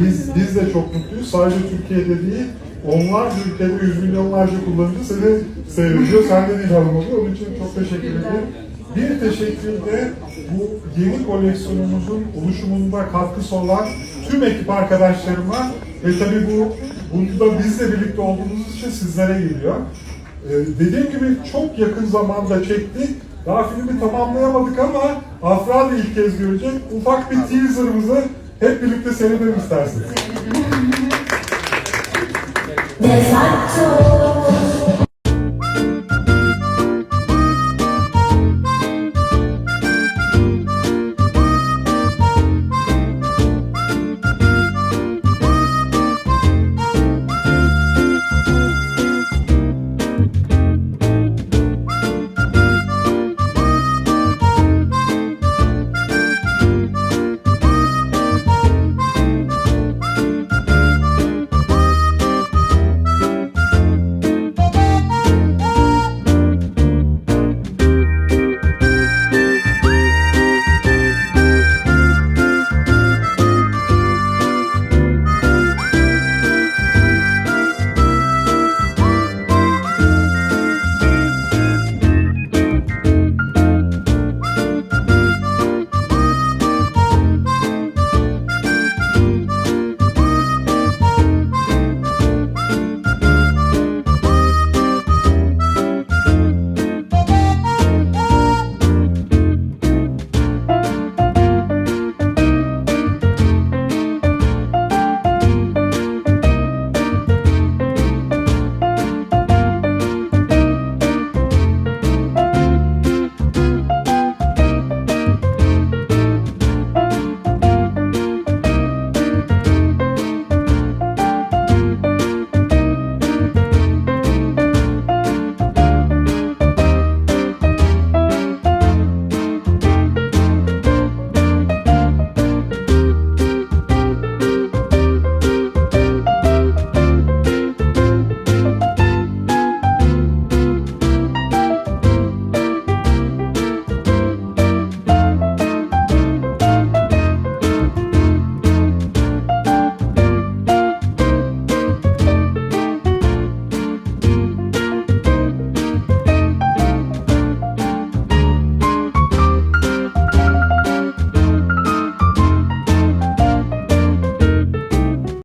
biz biz de çok mutluyuz. Sadece Türkiye'de değil, onlarca ülkede yüz milyonlarca kullanıcı seni seyrediyor. Sen de değil hanımefendi. Onun için çok teşekkür ederim. Bir teşekkür de bu yeni koleksiyonumuzun oluşumunda katkısı olan tüm ekip arkadaşlarıma ve tabii bu bunda bizle birlikte olduğumuz için sizlere geliyor. Ee, dediğim gibi çok yakın zamanda çektik. Daha filmi tamamlayamadık ama Afra da ilk kez görecek. Ufak bir teaserımızı hep birlikte seyredelim isterseniz. De.